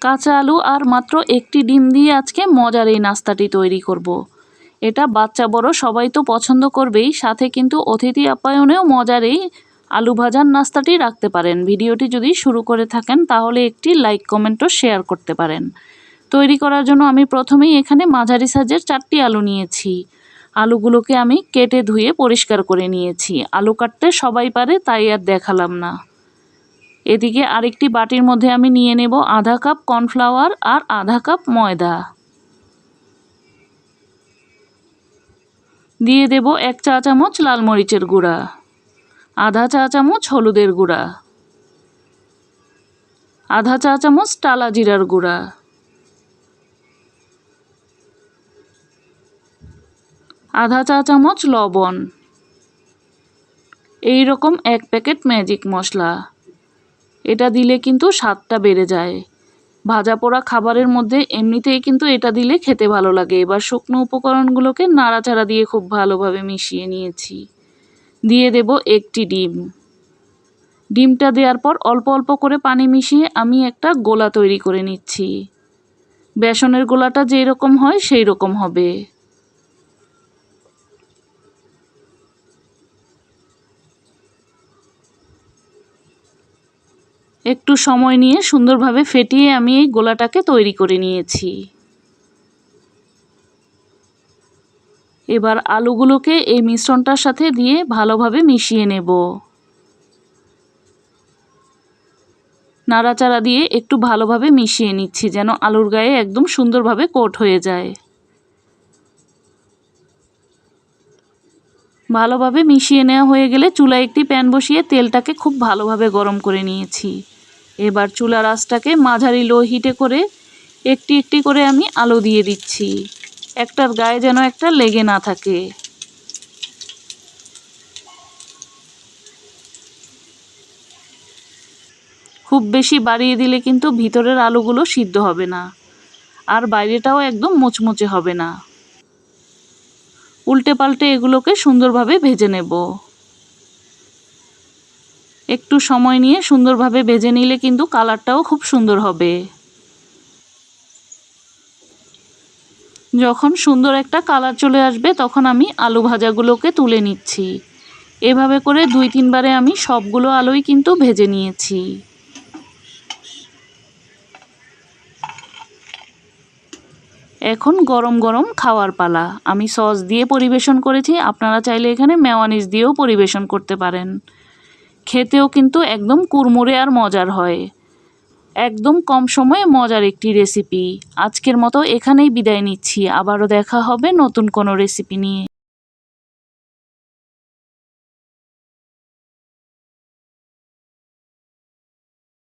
কাঁচা আলু আর মাত্র একটি ডিম দিয়ে আজকে মজার এই নাস্তাটি তৈরি করব। এটা বাচ্চা বড়, সবাই তো পছন্দ করবেই। সাথে কিন্তু অতিথি আপ্যায়নেও মজার এই আলু ভাজার নাস্তাটি রাখতে পারেন। ভিডিওটি যদি শুরু করে থাকেন, তাহলে একটি লাইক কমেন্টও শেয়ার করতে পারেন। তৈরি করার জন্য আমি প্রথমেই এখানে মাঝারি সাইজের চারটি আলু নিয়েছি। আলুগুলোকে আমি কেটে ধুয়ে পরিষ্কার করে নিয়েছি। আলু কাটতে সবাই পারে, তাই আর দেখালাম না। এদিকে আরেকটি বাটির মধ্যে আমি নিয়ে নেব আধা কাপ কর্নফ্লাওয়ার আর আধা কাপ ময়দা। দিয়ে দেব এক চা চামচ লাল মরিচের গুঁড়া, আধা চা চামচ হলুদের গুঁড়া, আধা চা চামচ টালা জিরার গুঁড়া। আধা চা চামচ লবণ। এই রকম এক প্যাকেট ম্যাজিক মশলা। এটা দিলে কিন্তু স্বাদটা বেড়ে যায়। ভাজা পোড়া খাবারের মধ্যে এমনিতেই কিন্তু এটা দিলে খেতে ভালো লাগে। এবার শুকনো উপকরণগুলোকে নাড়াচাড়া দিয়ে খুব ভালোভাবে মিশিয়ে নিয়েছি। দিয়ে দেব একটি ডিম। ডিমটা দেওয়ার পর অল্প অল্প করে পানি মিশিয়ে আমি একটা গোলা তৈরি করে নিচ্ছি। বেসনের গোলাটা যেই রকম হয় সেই রকম হবে। একটু সময় নিয়ে সুন্দরভাবে ফেটিয়ে আমি এই গোলাটাকে তৈরি করে নিয়েছি। এবার আলুগুলোকে এই মিশ্রণটার সাথে দিয়ে ভালোভাবে মিশিয়ে নেব। নাড়াচাড়া দিয়ে একটু ভালোভাবে মিশিয়ে নিচ্ছি যেন আলুর গায়ে একদম সুন্দরভাবে কোট হয়ে যায়। ভালোভাবে মিশিয়ে নেওয়া হয়ে গেলে চুলায় একটি প্যান বসিয়ে তেলটাকে খুব ভালোভাবে গরম করে নিয়েছি। এবার চুলার আঁচটাকে মাঝারি লো হিটে করে একটি একটি করে আমি আলু দিয়ে দিচ্ছি। একটার গায়ে যেন একটা লেগে না থাকে। খুব বেশি বাড়িয়ে দিলে কিন্তু ভিতরের আলুগুলো সিদ্ধ হবে না। আর বাইরেটাও একদম মুচমুচে হবে না। উল্টে পাল্টে এগুলোকে সুন্দরভাবে ভেজে নেব। একটু সময় নিয়ে সুন্দরভাবে ভেজে নিলে কিন্তু কালারটাও খুব সুন্দর হবে। যখন সুন্দর একটা কালার চলে আসবে, তখন আমি আলু ভাজাগুলোকে তুলে নিচ্ছি। এভাবে করে দুই তিনবারে আমি সবগুলো আলুই কিন্তু ভেজে নিয়েছি। এখন গরম গরম খাওয়ার পালা। আমি সস দিয়ে পরিবেশন করেছি, আপনারা চাইলে এখানে মেওয়ানিজ দিয়েও পরিবেশন করতে পারেন। খেতেও কিন্তু একদম কুরমুরে আর মজার হয়। একদম কম সময়ে মজার একটি রেসিপি আজকের মতো এখানেই বিদায় নিচ্ছি। আবারও দেখা হবে নতুন কোনো রেসিপি নিয়ে।